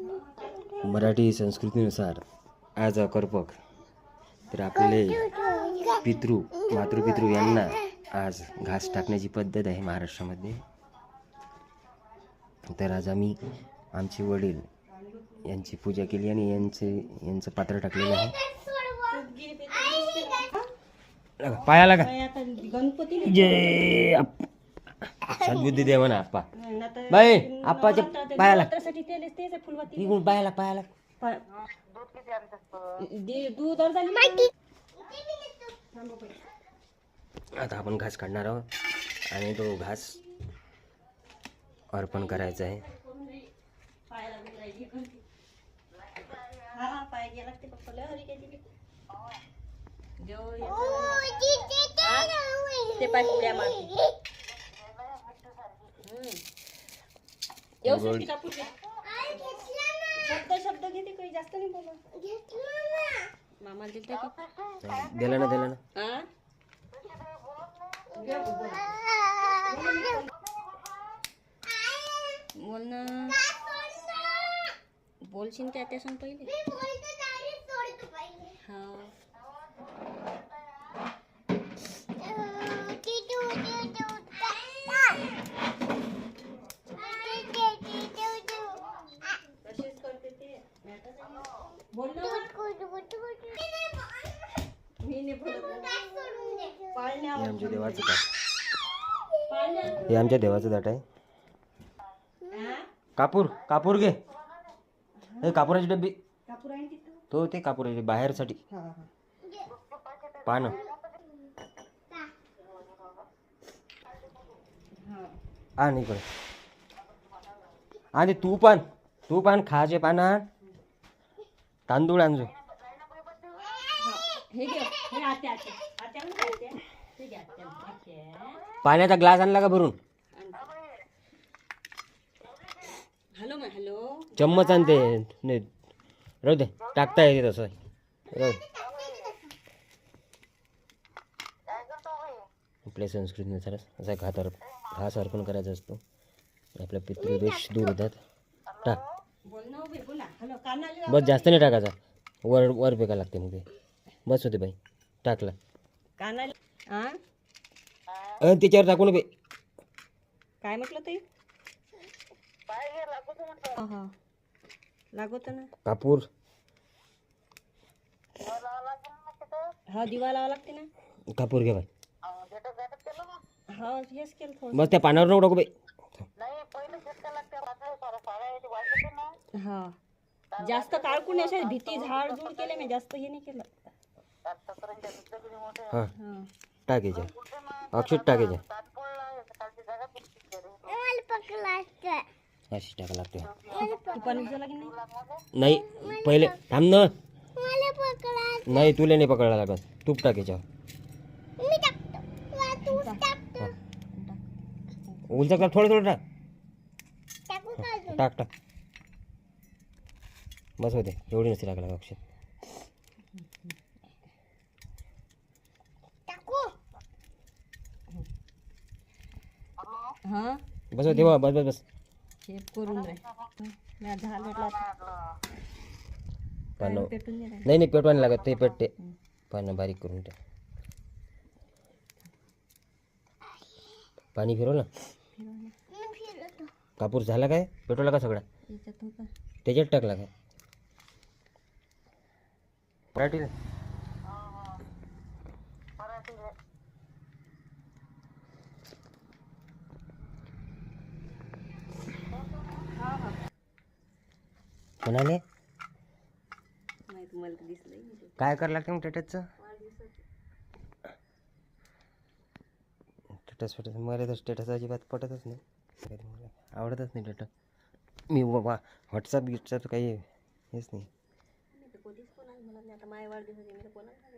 मराठी संस्कृतीनुसार आज अकर्पक तर आपले पितृ मातृपितृ यांना आज घास टाकण्याची पद्धत आहे महाराष्ट्रामध्ये. तर आज आम्ही आमचे वडील यांची पूजा केली आणि यांचे यांचं पात्र टाकलेलं आहे. लागा, पाया लागा. आता गणपती जय सद्बुद्धी दे म्हणा आप्पा बाई आप्पाच्या पायाला. त्यासाठी तेल तेच आहे फुलवाती. इकडून पायाला पायाला. दे- दूध अर्धा. आता आपण घास काढणार आहोत आणि तो घास अर्पण करायचा आहे. हा ते पाय. येऊ शकते कापूर घे. शब्द शब्द घेते काही जास्त नाही बोलत. मामाला दिलते का दिला ना दिला ना. हा? बोल ना. बोलशील त्या त्या सांग पहिले हा तशीच करते ते बोल हे आमच्या देवाचं ताट पाळण्या हे आमच्या देवाचं ताट आहे? कापूर कापूर घे. कापुराची डब्बी. तो ते कापुराचे बाहेरसाठी. पानं. आण इकडे. आणि तू पण तू पण खाचे पान तांदूळ आणजो. हे हे हे पाण्याचा ग्लास आणला का भरून? हॅलो मग हॅलो. चम्मच आणते. नाही राहू दे टाकता येते तसं. आपल्या संस्कृतीनुसार असा घात अर्प घास अर्पण करायचा असतो. आपल्या पितृदोष दूर होतात. टाक. बस जास्त नाही टाकायचा. वर वर फेका लागते मग ते. बस होते बाई. टाकला. कानाला हा त्याच्यावर टाकू ना बे काय म्हटलं ते हा हा. लागत ना. कापूर. हा दिवा लावा लागते ना. कापूर घे बाई. हा हेच केलं थोडं बस त्या पानावर नको टाकू बाई. हा. जास्त काळकून अशा भीती झाड झूड केले मी जास्त हे नाही केलं. हां. हा. टाकायच्या अक्षत टाकायच्या अशी टाका लागते. की नाही? नाही पहिले थांब ना. नाही तुला नाही पकडला लागत. तूप टाकायच्यावर उलचा का थोडं थोडं टाक. टाक टाक. बस होते एवढी नसते अक्षत हा? बस होते बस बस बस शेप करून रे मी पानं. नाही नाही नाही लागत ते पेटते पानं बारीक करून ते पाणी फिरव कापूर झाला काय पेटवला का। सगळा याच्यात त्याच्यात टाकला काय पराठीला कोणाले? नाही तुम्हाला तर काय करावं लागते मग टेटसचं? स्टेटस फेटस मला तर स्टेटस अजिबात पटतच नाही. मला आवडतच नाही टेटस. मी वा व्हॉट्सअप गिट्सअप काही हेच नाही मी तर कधीच कोणाला म्हणत नाही आता माझ्या वाढदिवसाची मी तर कोणाला